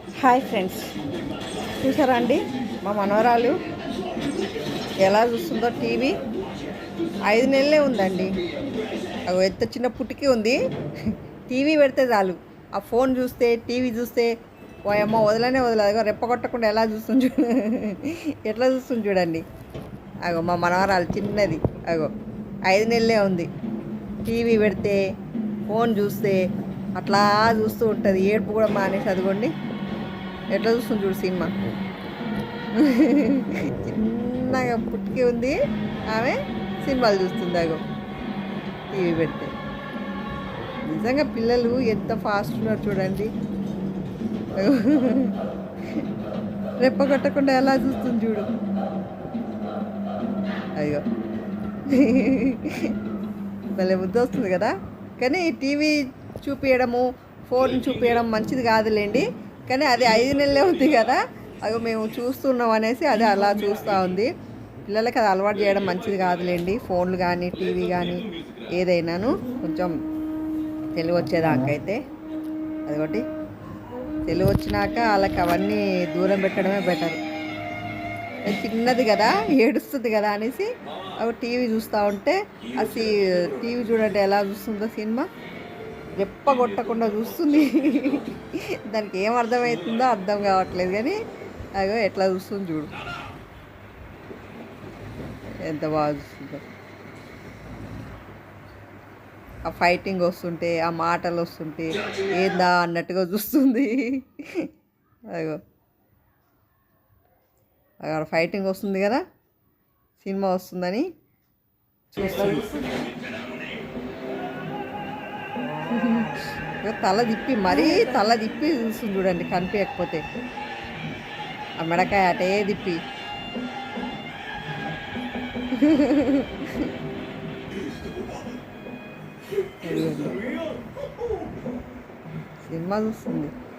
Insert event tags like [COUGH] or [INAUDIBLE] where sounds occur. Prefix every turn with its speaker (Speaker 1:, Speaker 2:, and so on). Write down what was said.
Speaker 1: Hi friends. చూసారా అండి? మా మనవరాలు ఎలా చూస్తుందో టీవీ. ఐదు నెలలే ఉందండి. అగో ఎంత చిన్న పుట్టికి ఉంది. టీవీ పెడితే చాలు. ఆ ఫోన్ చూస్తే టీవీ చూస్తే ఓ అమ్మ వదలనే వదలదు. రెప్పగొట్టకుండా ఎలా చూస్తుంది చూడ. ఎట్లా చూస్తుంది చూడండి. అగో మా మనవరాలు చిన్నది. అగో ఐదు నెలలే ఉంది. టీవీ పెడితే ఫోన్ చూస్తే అట్లా చూస్తూ ఉంటుంది. ఏడుపు కూడా మానేసి అదిగోండి. ఎట్లా చూస్తుంది చూడు సినిమా. చిన్నగా పుట్టుకే ఉంది. ఆమె సినిమాలు చూస్తుంది అగో. టీవీ పెడితే. నిజంగా పిల్లలు ఎంత ఫాస్ట్ ఉన్నారు చూడండి. అగో. రెప్ప కొట్టకుండా ఎలా చూస్తుంది చూడు. అయ్యో. భలే బుద్ధి వస్తుంది కదా. కానీ టీవీ చూపించడము ఫోన్ చూపించడం మంచిది కాదులేండి. కానీ అది ఐదు నెలలే ఉంది కదా. అవి మేము చూస్తున్నాం అనేసి అది అలా చూస్తూ ఉంది. పిల్లలకి అది అలవాటు చేయడం మంచిది కాదులేండి. ఫోన్లు కానీ టీవీ కానీ ఏదైనాను కొంచెం తెలివి వచ్చేదాకైతే అదొకటి. తెలివి వచ్చినాక వాళ్ళకి అవన్నీ దూరం పెట్టడమే బెటర్. అది చిన్నది కదా ఏడుస్తుంది కదా అనేసి అవి టీవీ చూస్తూ ఉంటే అసలు టీవీ చూడండి ఎలా చూస్తుందో సినిమా? రెప్పగొట్టకుండా చూస్తుంది. దానికి ఏం అర్థమవుతుందో అర్థం కావట్లేదు కానీ అగో ఎట్లా చూస్తుంది చూడు. ఎంత బాగా చూస్తుందో. ఆ ఫైటింగ్ వస్తుంటే ఆ మాటలు వస్తుంటే ఏందా అన్నట్టుగా చూస్తుంది. అగో. అక్కడ ఫైటింగ్ వస్తుంది కదా సినిమా వస్తుందని చూస్తుంది. తల తిప్పి మరీ తల తిప్పి చూస్తుంది చూడండి కనిపించకపోతే. ఆ మెడకాయ అటే తిప్పి. [LAUGHS] సినిమా చూస్తుంది.